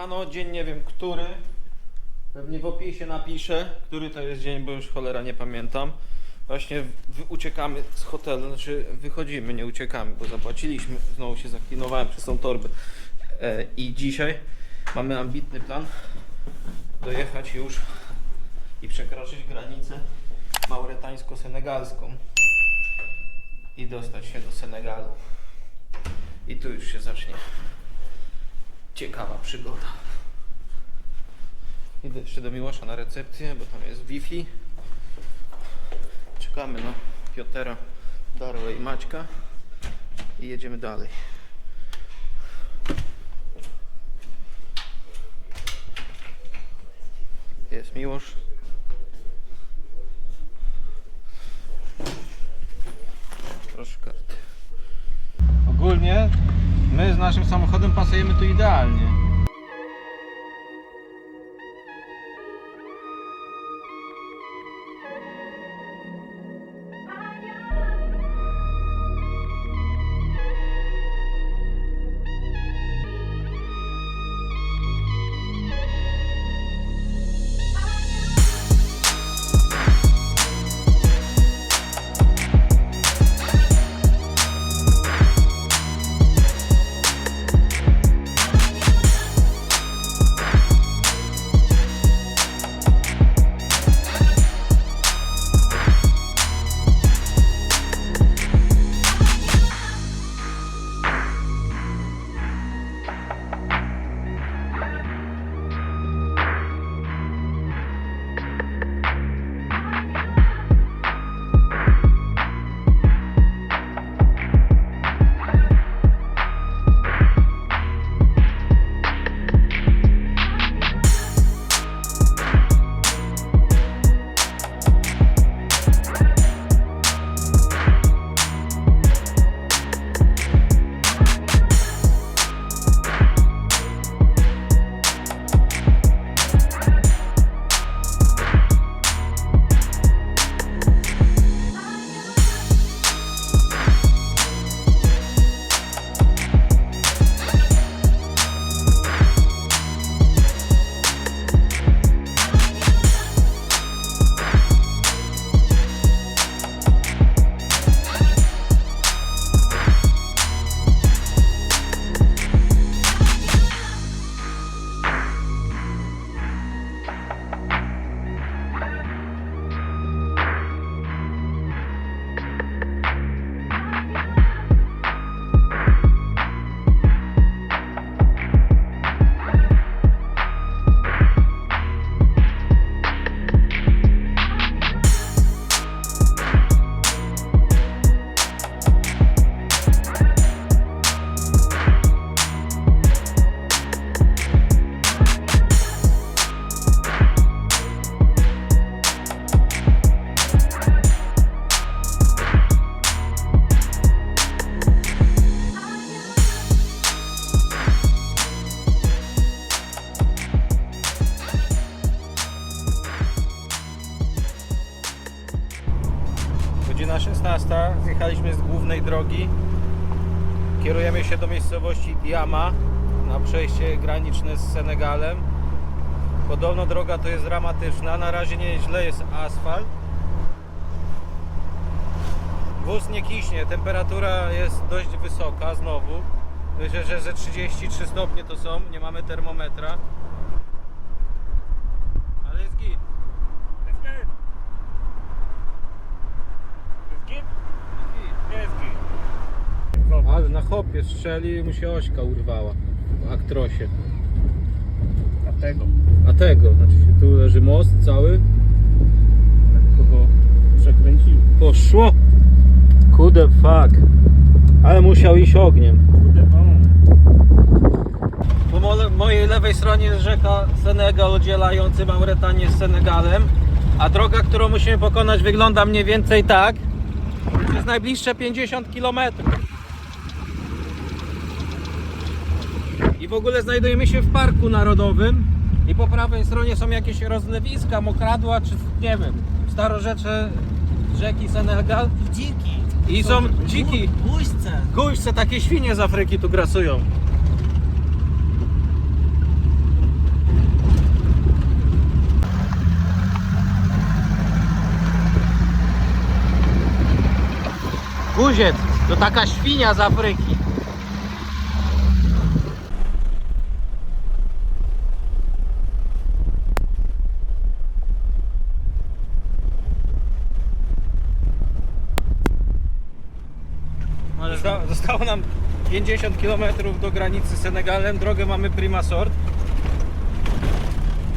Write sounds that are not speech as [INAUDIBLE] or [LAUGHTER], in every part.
nagrywano. Dzień nie wiem który. Pewnie w opisie napiszę, który to jest dzień, bo już cholera nie pamiętam. Właśnie uciekamy z hotelu, znaczy wychodzimy, nie uciekamy, bo zapłaciliśmy. Znowu się zaklinowałem przez tą torbę. E, I dzisiaj mamy ambitny plan dojechać już i przekroczyć granicę mauretańsko-senegalską i dostać się do Senegalu. I tu już się zacznie ciekawa przygoda. Idę jeszcze do Miłosza na recepcję, bo tam jest Wi-Fi. Czekamy na Piotera, Darłę i Maćka i jedziemy dalej. Jest Miłosz. Proszę karty. Ogólnie my z naszym samochodem pasujemy tu idealnie. Zjechaliśmy z głównej drogi. Kierujemy się do miejscowości Diama na przejście graniczne z Senegalem. Podobno droga to jest dramatyczna. Na razie nieźle jest asfalt. Wóz nie kiśnie, temperatura jest dość wysoka znowu. Myślę, że ze 33 stopnie to są, nie mamy termometra. Ale jest git. Jest git. Jest git? Jest git. Ale na hopie strzeli i mu się ośka urwała. W aktrosie. A tego. A tego, znaczy się tu leży most cały. Lekko go przekręcił. Poszło! Kude fuck. Ale musiał iść ogniem. Kurde, no. Po mo- mojej lewej stronie jest rzeka Senegal oddzielający Mauretanię z Senegalem. A droga, którą musimy pokonać wygląda mniej więcej tak. To jest najbliższe 50 km. I w ogóle znajdujemy się w Parku Narodowym i po prawej stronie są jakieś rozlewiska, mokradła czy nie wiem, starorzecze rzeki Senegal. I dziki. I są dziki. Guźce. Guźce, takie świnie z Afryki tu grasują. Guziec to taka świnia z Afryki. Zostało nam 50 km do granicy z Senegalem. Drogę mamy prima sort.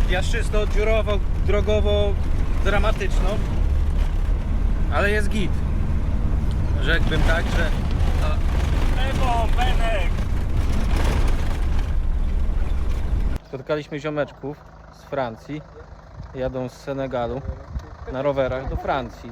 Piaszczysto, dziurowo, drogowo, dramatyczną. Ale jest git. Rzekłbym tak, że Lewo, Benek! spotkaliśmy ziomeczków z Francji. Jadą z Senegalu na rowerach do Francji.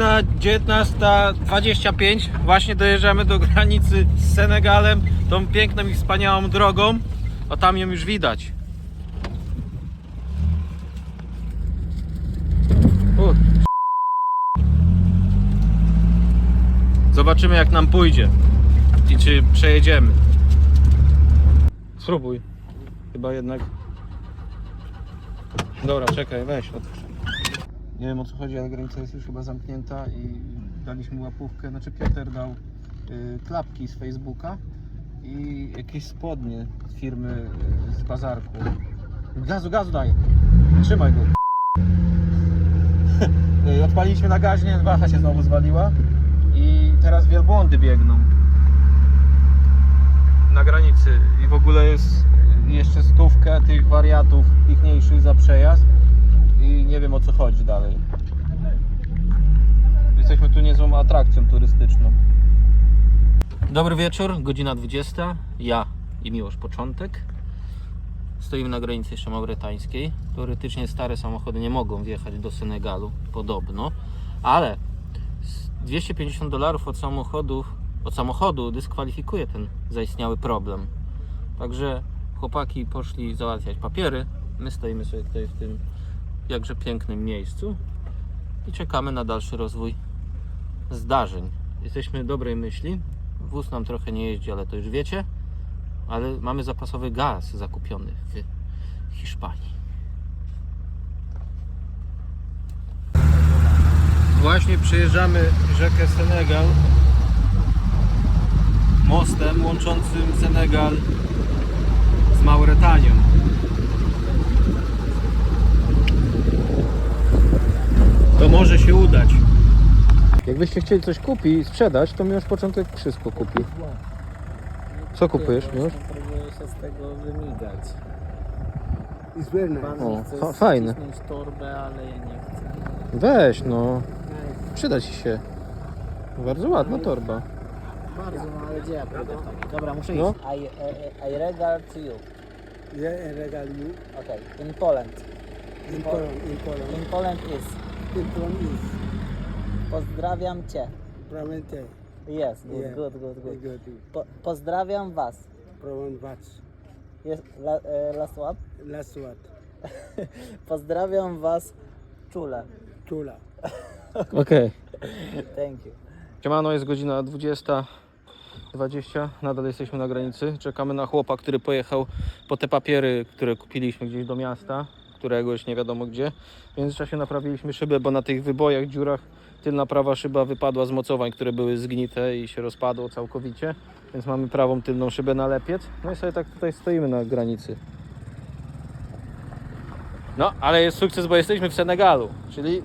Godzina 19.25. Właśnie dojeżdżamy do granicy z Senegalem, tą piękną i wspaniałą drogą. O tam ją już widać. U. Zobaczymy jak nam pójdzie i czy przejedziemy. Spróbuj. Chyba jednak. Dobra, czekaj, weź. otwórz. Nie wiem o co chodzi, ale granica jest już chyba zamknięta i daliśmy łapówkę, znaczy Piotr dał y, klapki z Facebooka i jakieś spodnie z firmy y, z bazarku. Gazu, gazu daj! Trzymaj go. [LAUGHS] Y, Odpaliliśmy na gaźnie, waha się znowu zwaliła i teraz wielbłądy biegną na granicy i w ogóle jest jeszcze stówkę tych wariatów ichniejszych za przejazd i nie wiem o co chodzi dalej. Jesteśmy tu niezłą atrakcją turystyczną. Dobry wieczór, godzina 20. Ja i Miłosz Początek. Stoimy na granicy jeszcze maurytańskiej. Teoretycznie stare samochody nie mogą wjechać do Senegalu, podobno, ale z 250 dolarów od od samochodu dyskwalifikuje ten zaistniały problem. Także chłopaki poszli załatwiać papiery. My stoimy sobie tutaj w tym jakże pięknym miejscu i czekamy na dalszy rozwój zdarzeń. Jesteśmy dobrej myśli. Wóz nam trochę nie jeździ, ale to już wiecie. Ale mamy zapasowy gaz zakupiony w Hiszpanii. Właśnie przejeżdżamy rzekę Senegal mostem łączącym Senegal z Mauretanią. To może się udać. Jakbyście chcieli coś kupić i sprzedać, to Miłosz Początek wszystko kupi. Co kupujesz, Miłosz? Próbuję się z tego wymigać. It's very nice. Pan O, mi chce fa- fajne. torbę, ale ja nie chcę. Weź no, przyda ci się. Bardzo ładna torba. Bardzo, no ale gdzie ja pójdę? Dobra, muszę No. iść. I, I, I regard to you. Yeah, I regard you. Okay, in Poland. In Poland, in Poland. In Poland is. In Poland is Pozdrawiam Cię. Yes, good, Yeah. good, good, good. good. Po, pozdrawiam Was. Prawan Vats. Jest, la, e, last one? Last what? [LAUGHS] Pozdrawiam Was czule. Chula. Okej. [LAUGHS] Thank you. Siemano, jest godzina 20.20. Nadal jesteśmy na granicy. Czekamy na chłopa, który pojechał po te papiery, które kupiliśmy gdzieś do miasta, któregoś nie wiadomo gdzie. W międzyczasie naprawiliśmy szybę, bo na tych wybojach, dziurach tylna prawa szyba wypadła z mocowań, które były zgnite i się rozpadło całkowicie. Więc mamy prawą tylną szybę na lepiec. No i sobie tak tutaj stoimy na granicy. No, ale jest sukces, bo jesteśmy w Senegalu, czyli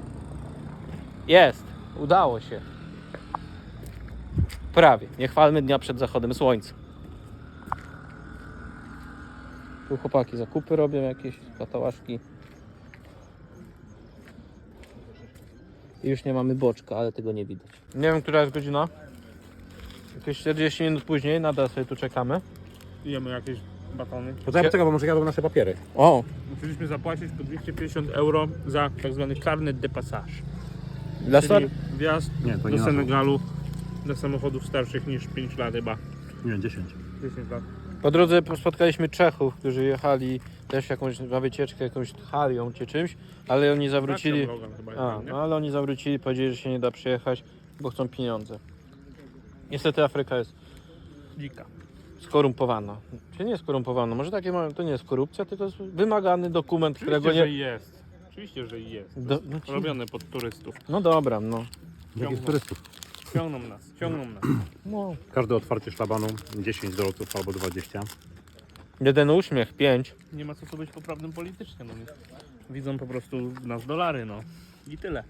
jest, udało się. Prawie. Nie chwalmy dnia przed zachodem słońca. Tu chłopaki zakupy robią jakieś, katałaszki. I już nie mamy boczka, ale tego nie widać. Nie wiem, która jest godzina. Jakieś 40 minut później, nadal sobie tu czekamy. Jemy jakieś batony. Poczekaj, poczekaj, bo może jadą nasze papiery. O, Musieliśmy zapłacić po 250 euro za tak zwany carnet de passage. dla star... Czyli wjazd Nie, to do nie nasze. Senegalu dla samochodów starszych niż 5 lat chyba. Nie, 10. 10 lat. Po drodze spotkaliśmy Czechów, którzy jechali też jakąś na wycieczkę, jakąś Harią czy czymś, ale oni zawrócili. Dacia Logan chyba A, jest, nie? no ale oni zawrócili, powiedzieli, że się nie da przyjechać, bo chcą pieniądze. Niestety Afryka jest Dzika. skorumpowana. Czy nie jest skorumpowana? Może takie ma, to nie jest korupcja, tylko jest wymagany dokument, którego Oczywiście, nie. że jest. Oczywiście, że jest. Do, no, ci- Robione pod turystów. no dobra, no. Jakich turystów? Ciągną nas, ciągną nas. no. Każde otwarcie szlabanu 10 dolców albo 20. Jeden uśmiech, pięć. Nie ma co tu być poprawnym politycznie. No. Widzą po prostu w nas dolary, no. I tyle.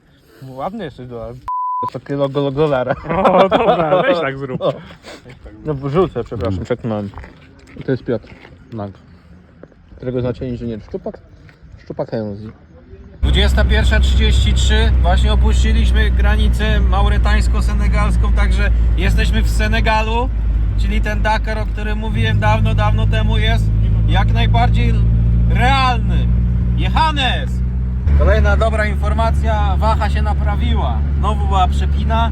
Ładny jesteś dolar. Takie logo, logo dolara. O, dobra, [LAUGHS] weź tak zrób. O. No wrzucę, przepraszam, przeknąłem. To jest Piotr. Tak. którego znaczy inżynier Szczupak? Szczupak Henzi. 21.33, właśnie opuściliśmy granicę mauretańsko-senegalską, także jesteśmy w Senegalu, czyli ten Dakar, o którym mówiłem dawno, dawno temu jest jak najbardziej realny. Jehanes! Kolejna dobra informacja, waha się naprawiła. Znowu była przepina.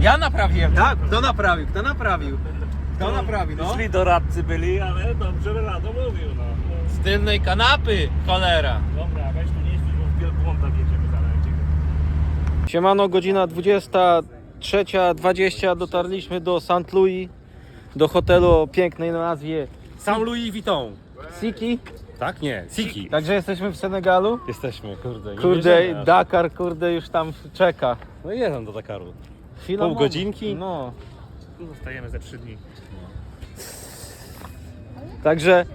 Ja naprawiłem, tak? Kto naprawił? Kto naprawił? Kto naprawił, no? Szli doradcy byli, ale dobrze Rado mówił, no. Z tylnej kanapy, cholera. Dobra, weź tu nie jeździć, bo w wielbłąda wjedziemy zaraz. Siemano, godzina 23.20 dotarliśmy do St. Louis, do hotelu o pięknej nazwie Sam Louis Vuitton. Siki. Tak? Nie, Siki. Także jesteśmy w Senegalu. Jesteśmy, kurde. nie Kurde, wierzymy. Dakar, kurde, już tam czeka. No jeden do Dakaru. Chwila Pół mowy. godzinki? No. Tu zostajemy ze trzy dni. Także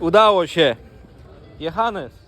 udało się. Jehanes.